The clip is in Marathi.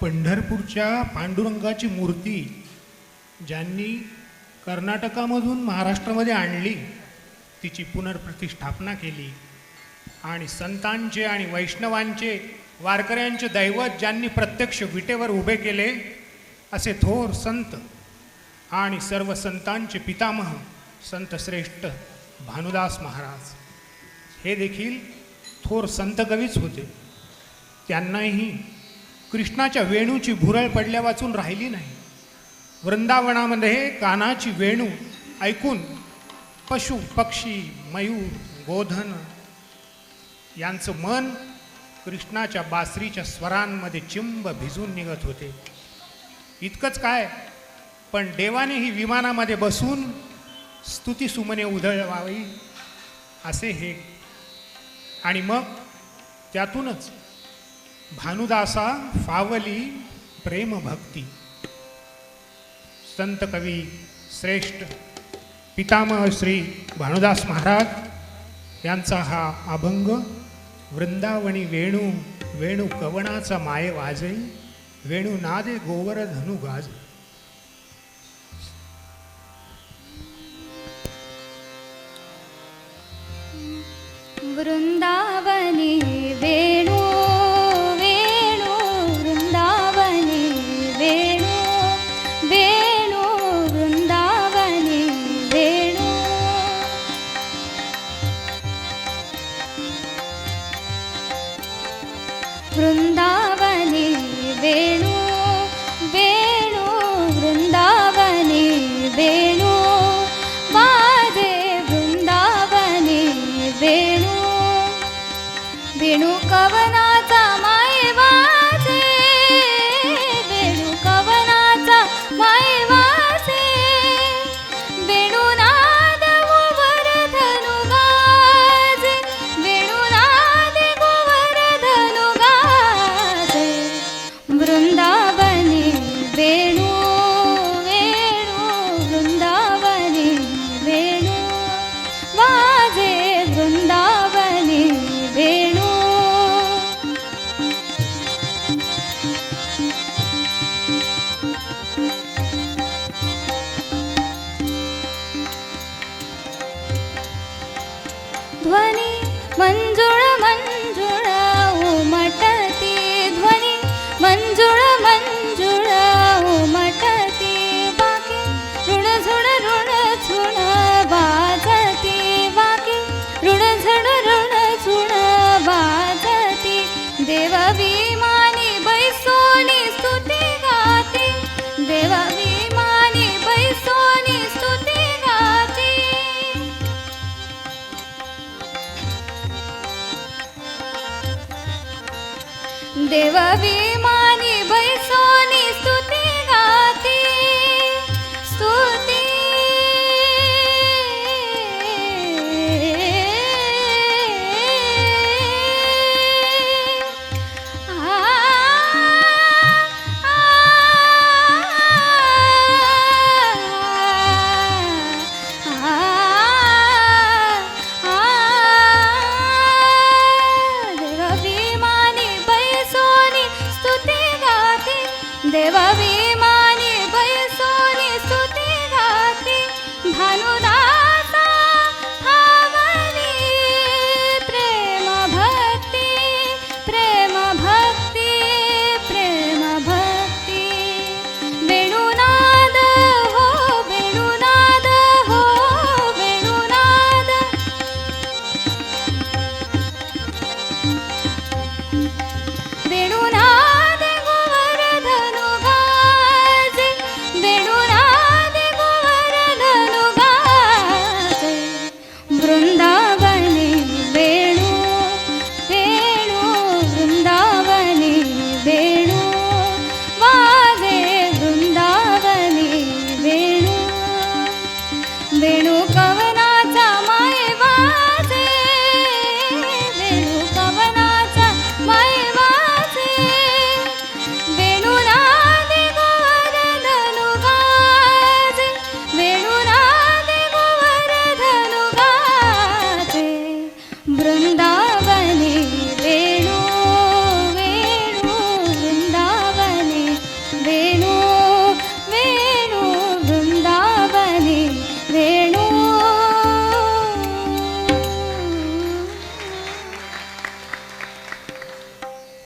पंढरपूरच्या पांडुरंगाची मूर्ती ज्यांनी कर्नाटकामधून महाराष्ट्रामध्ये आणली तिची पुनर्प्रतिष्ठापना केली. आणि संतांचे आणि वैष्णवांचे वारकऱ्यांचे दैवत ज्यांनी प्रत्यक्ष विटेवर उभे केले असे थोर संत आणि सर्व संतांचे पितामह संत श्रेष्ठ भानुदास महाराज. हे देखील थोर संतकवीच होते. त्यांनाही कृष्णाच्या वेणूची भुरळ पडल्या वाचून राहिली नाही. वृंदावनामध्ये कानाची वेणू ऐकून पशु पक्षी मयूर गोधन यांचं मन कृष्णाच्या बासरीच्या स्वरांमध्ये चिंब भिजून निघत होते. इतकंच काय पण देवानेही विमानामध्ये बसून स्तुतीसुमने उधळवावी असे हे. आणि मग त्यातूनच भानुदासा फावली प्रेमभक्ती. संत कवी श्रेष्ठ पितामह श्री भानुदास महाराज यांचा हा अभंग वृंदावणी वेणू वेणू कवणाचा माय वाजे वेणू नादे गोवर धनु गाज वृंदावनी वेणू मायवा. ध्वनी मंजुळ ದೇವವೇ ദേവവീ ಬಂದೆನು